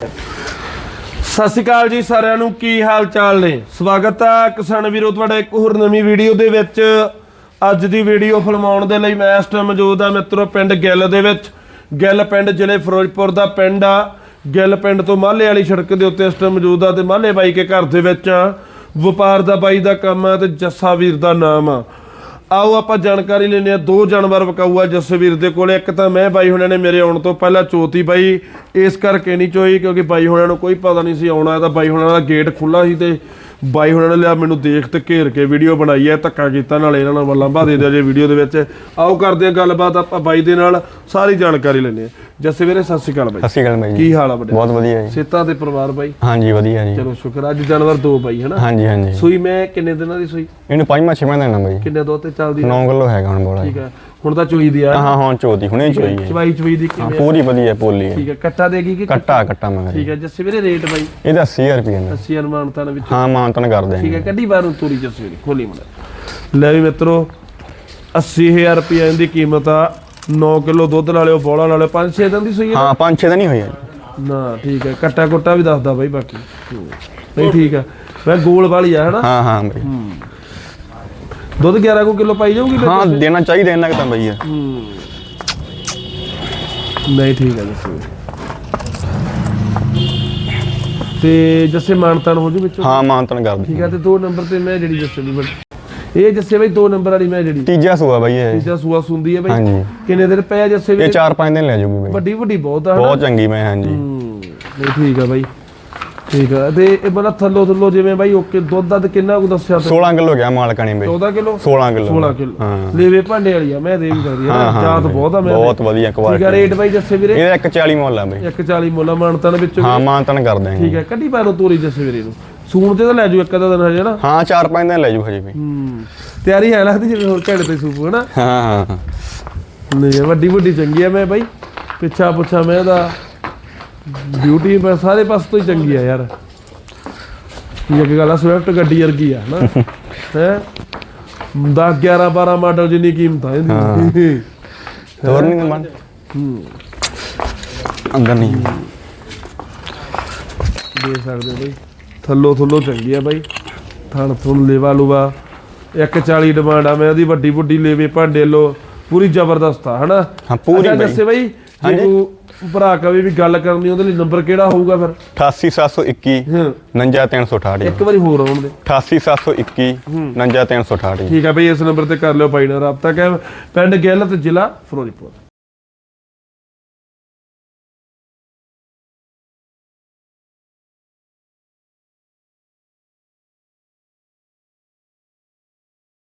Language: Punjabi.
ਸਤਿ ਸ਼੍ਰੀ ਅਕਾਲ ਜੀ ਸਾਰਿਆਂ ਨੂੰ, ਕੀ ਹਾਲ ਚਾਲ ਨੇ? ਸਵਾਗਤ ਹੈ ਕਿਸਾਨ ਵੀਰੋ, ਤੁਹਾਡਾ ਇੱਕ ਹੋਰ ਨਵੀਂ ਵੀਡੀਓ ਦੇ ਵਿੱਚ। ਅੱਜ ਦੀ ਵੀਡੀਓ ਫਿਲਮਾਉਣ ਦੇ ਲਈ ਮੈਂ ਇਸ ਟਾਈਮ ਮੌਜੂਦ ਆ ਮਿੱਤਰੋ, ਪਿੰਡ ਗਿੱਲ ਦੇ ਵਿੱਚ। ਗਿੱਲ ਪਿੰਡ ਜ਼ਿਲ੍ਹੇ ਫਿਰੋਜ਼ਪੁਰ ਦਾ ਪਿੰਡ ਆ। ਗਿੱਲ ਪਿੰਡ ਤੋਂ ਮਾਲੇ ਵਾਲੀ ਸੜਕ ਦੇ ਉੱਤੇ ਇਸ ਟਾਈਮ ਮੌਜੂਦ ਆ ਤੇ ਮਾਲੇ ਬਾਈ ਕੇ ਘਰ ਦੇ ਵਿੱਚ ਆ ਵਪਾਰ ਦਾ ਬਾਈ ਦਾ ਕੰਮ ਆ ਤੇ ਜੱਸਾ ਵੀਰ ਦਾ ਨਾਮ ਆ। ਆਓ ਆਪਾਂ ਜਾਣਕਾਰੀ ਲੈਂਦੇ ਆ ਦੋ ਜਾਨਵਰ ਵਿਕਾਊ ਆ ਜਸਵੀਰ ਦੇ ਕੋਲ। ਇੱਕ ਤਾਂ ਮੈਂ, ਬਾਈ ਹੁਣਾਂ ਨੇ ਮੇਰੇ ਆਉਣ ਤੋਂ ਪਹਿਲਾਂ ਚੋਤੀ ਬਾਈ। ਇਸ ਕਰਕੇ ਨਹੀਂ ਚੋਈ, ਕਿਉਂਕਿ ਬਾਈ ਹੁਣਾਂ ਨੂੰ ਕੋਈ ਪਤਾ ਨਹੀਂ ਸੀ ਆਉਣਾ। ਤਾਂ ਬਾਈ ਹੁਣਾਂ ਦਾ ਗੇਟ ਖੁੱਲਾ ਸੀ ਤੇ ਬਾਈ ਹੁਣਾਂ ਨੇ ਲਿਆ ਮੈਨੂੰ ਦੇਖ ਤੇ ਘੇਰ ਕੇ ਵੀਡੀਓ ਬਣਾਈ ਹੈ ਧੱਕਾ ਕੀਤਾ ਨਾਲ ਇਹਨਾਂ ਨਾਲ ਲਾਂਭਾ ਦੇ ਦਿਓ ਜੇ ਵੀਡੀਓ ਦੇ ਵਿੱਚ। ਆਓ ਕਰਦੇ ਆ ਗੱਲਬਾਤ ਆਪਾਂ ਬਾਈ ਦੇ ਨਾਲ ਸਾਰੀ ਜਾਣਕਾਰੀ ਲੈਂਦੇ ਆ। ਜਸਵੀਰੇ ਸਤਿ ਸ਼੍ਰੀ ਅਕਾਲ ਬਾਈ। ਸਤਿ ਸ਼੍ਰੀ ਅਕਾਲ ਬਾਈ ਕੀ ਹਾਲ ਆ ਵੱਡੇ? ਬਹੁਤ ਵਧੀਆ ਜੀ। ਸੇਤਾ ਤੇ ਪਰਿਵਾਰ ਬਾਈ? ਹਾਂਜੀ ਵਧੀਆ ਜੀ। ਚਲੋ ਸ਼ੁਕਰ ਅੱਜ ਜਾਨਵਰ ਦੋ ਬਾਈ ਹਨਾ? ਹਾਂਜੀ ਹਾਂਜੀ। ਸੂਈ ਮੈਂ ਕਿੰਨੇ ਦਿਨਾਂ ਦੀ ਸੂਈ? ਇਹਨੂੰ ਪੰਜਵਾਂ ਛੇਵਾਂ ਦੇਣਾ ਬਾਈ। ਕਿੰਨੇ ਦੋ ਤੇ ਚੱਲਦੀ? ਆ? 9 ਕਿਲੋ ਹੈਗਾ ਹੁਣ ਬੋਲਾ। ਠੀਕ ਹੈ ਹੁਣ ਤਾਂ ਚੋਈ ਦੀ ਆ। ਹਾਂ ਹਾਂ ਚੋਦੀ ਹੁਣੇ ਚੋਈ ਹੈ। ਚਵਾਈ ਚਵਾਈ ਦੀ ਹਾਂ ਕਿਵੇਂ ਪੂਰੀ ਵਧੀਆ ਪੋਲੀ ਹੈ। ਠੀਕ ਹੈ ਕੱਟਾ ਦੇਗੀ ਕਿ ਕੱਟਾ ਕੱਟਾ? ਮਗਰ ਠੀਕ ਹੈ ਜੱਸੇ ਵੀਰੇ ਰੇਟ ਬਾਈ? ਇਹਦਾ 80000 ਰੁਪਏ ਨੇ। 80 ਅਨੁਮਾਨਤਾ ਦੇ ਵਿੱਚ। ਹਾਂ ਮਾਨਤਨ ਕਰ ਠੀਕ ਦੇਣਗੇ ਹੈ ਕੱਢੀ ਬਾਹਰੋਂ ਤੋਰੀ ਜੱਸੇ ਵੀਰੇ ਖੋਲੀ ਮੁੰਡਾ। ਲੈ ਵੀ ਮਿੱਤਰੋ 80000 ਰੁਪਏ ਇਹਦੀ ਕੀਮਤ ਆ। 9 ਕਿਲੋ ਦੁੱਧ ਨਾਲੇ ਉਹ ਬੋਲਾ ਨਾਲੇ 5-6 ਦਿਨ ਦੀ ਸੂਈ ਹੈ। ਹਾਂ ਪੰਜ ਛੇ ਦਾ ਨਹੀਂ ਹੋਇਆ ਜੀ। ਨਾ ਠੀਕ ਹੈ ਕੱਟਾ ਕੁੱਟਾ ਵੀ ਦੱਸਦਾ ਬਾਈ ਬਾਕੀ। ਹੂੰ। ਨਹੀਂ ਠੀਕ ਹੈ ਮੈਂ ਗੋਲ ਵਾਲੀ ਆ ਹਨਾ? ਹਾਂ ਹਾਂ ਬਾਈ। ਦੁੱਧ 11 ਕੋ ਕਿਲੋ ਪਾਈ ਜਾਊਗੀ ਫਿਰ? ਹਾਂ ਦੇਣਾ ਚਾਹੀਦਾ ਇਹਨਾਂ ਕਿ ਤਾਂ ਬਾਈ ਇਹ। ਹੂੰ। ਨਹੀਂ ਠੀਕ ਹੈ ਜੱਸੇ ਤੇ ਜੱਸੇ ਮਾਨਤਾਨ ਹੋ ਜੂ ਵਿੱਚੋਂ? ਹਾਂ ਮਾਨਤਨ ਕਰ ਠੀਕ ਹੈ ਤੇ ਦੋ ਨੰਬਰ ਤੇ ਮੈਂ ਜਿਹੜੀ ਜੱਸੇ ਦੀ ਬੜੀ ਇਹ ਜੱਸੇ ਬਈ ਦੋ ਨੰਬਰ ਵਾਲੀ ਮੈਂ ਜਿਹੜੀ ਤੀਜਾ ਸੂਆ ਬਾਈ ਇਹ। ਤੀਜਾ ਸੂਆ ਸੁੰਦੀ ਹੈ ਬਈ। ਹਾਂਜੀ। ਕਿੰਨੇ ਦਿਨ ਪਿਆ ਜੱਸੇ ਇਹ ਵੀ 4-5 ਦਿਨ ਲੈ ਜਾਊਗੀ ਬਾਈ। ਵੱਡੀ ਵੱਡੀ ਬਹੁਤ ਆ ਹਨਾ? ਬਹੁਤ ਚੰਗੀ ਮੈਂ ਹਾਂਜੀ। ਹੂੰ। ਨਹੀਂ ਠੀਕ ਆ ਬਾਈ। ਠੀਕ ਆ। ਤੇ ਇਹ ਬੜਾ ਥੱਲੋ ਥੱਲੋ ਜਿਵੇਂ ਬਾਈ ਓਕੇ ਦੁੱਧ ਦੱਧ ਕਿੰਨਾ ਕੁ ਦੱਸਿਆ ਤੇ? 16 ਕਿਲੋ ਗਿਆ ਮਾਲਕਾਣੀ ਬਾਈ। 14 ਕਿਲੋ? 16 ਕਿਲੋ। 16 ਕਿਲੋ। ਲੇਵੇ ਭਾਂਡੇ ਵਾਲੀ ਆ ਮੈਂ ਦੇ ਵੀ ਸਕਦੀ ਹਾਂ, ਬਾਈ। ਬਹੁਤ ਆ ਮੈਂ ਬਹੁਤ ਵਧੀਆ ਠੀਕ ਆ ਕੁਆਲਿਟੀ ਰੇਟ ਬਾਈ ਜੱਸੇ ਵੀਰੇ। ਇਹਦਾ 140 ਮੁੱਲ ਆ ਬਾਈ। 140 ਮੁੱਲਾ ਮਾਨਤਨ ਵਿੱਚ ਹਾਂ ਮਾਨਤਨ ਕਰ ਦੇਣਗੇ ਠੀਕ ਹੈ ਕੱਢੀ ਪਾ ਲਓ ਤੋਰੀ ਜੱਸੇ ਵੀਰੇ ਨੂੰ। ਸੂਣ ਤੇ ਤਾਂ ਲੈ ਜੂ ਇੱਕ ਅੱਧਾ ਦਿਨ ਹਜੇ ਨਾ। ਹਾਂ 4-5 ਦਿਨ ਲੈ ਜਾਊ ਹਜੇ ਬਾਈ ਹੂੰ। ਤਿਆਰੀ ਹੈ ਲੱਗਦੀ ਜਿਵੇਂ ਹੋਰ ਘੜੇ ਤੇ ਸੂਪ ਹਨਾ? ਹਾਂ ਹਾਂ ਨਹੀਂ ਵੱਡੀ ਵੱਡੀ ਚੰਗੀ ਆ ਮੈਂ ਬਾਈ। ਪਿੱਛਾ ਪੁੱਛਾ ਮੈਂ ਇਹਦਾ। ਬਿਊਟੀ ਪਰ ਸਾਰੇ ਪਾਸੇ ਤੋਂ ਹੀ ਚੰਗੀ ਆ ਯਾਰ। ਇਹ ਇੱਕ ਗੱਲ ਆ? ਸਵਿਫਟ ਗੱਡੀ ਵਰਗੀ ਆ ਹਨਾ? ਹੈ। 10 11 12 ਮਾਡਲ ਜਿੰਨੀ ਕੀਮਤ ਆ ਇਹਦੀ। ਹੋਰ ਨਹੀਂ ਮਨ ਅੰਦਰ ਨਹੀਂ। ਦੇ ਸਕਦੇ ਹੋ ਬਈ। ਥੱਲੋ ਥੱਲੋ ਚੰਗੀ ਆ ਬਾਈ। ਥਣ ਥੁਣ ਲੇਵਾ ਲੂਵਾ। 140 ਡਿਮਾਂਡ ਆ ਮੈਂ ਉਹਦੀ ਵੱਡੀ ਵੱਡੀ ਲੇਵੇ ਭਾਂਡੇ ਲੋ। ਪੂਰੀ ਜ਼ਬਰਦਸਤ ਆ ਹਨਾ? ਹਾਂ, ਪੂਰੀ ਅੱਛਾ, ਬਾਈ। ਦੱਸੇ ਬਾਈ ਜੇ ਤੂੰ ਭਰਾ ਕਵੇ ਵੀ ਗੱਲ ਕਰਨੀ ਉਹਦੇ ਲਈ ਨੰਬਰ ਕਿਹੜਾ ਹੋਊਗਾ ਫਿਰ? 88721 ਹਾਂ। 99368 ਇੱਕ ਵਾਰੀ ਹੋਰ ਆਉਣ ਦੇ। 88721 99368 ਠੀਕ ਆ ਬਈ ਇਸ ਨੰਬਰ ਤੇ ਕਰ ਲਿਓ ਬਾਈ ਨਾਲ ਰਾਬਤਾ। ਕਰ ਪਿੰਡ ਗਿੱਲ ਤੇ ਜ਼ਿਲ੍ਹਾ ਫਿਰੋਜ਼ਪੁਰ।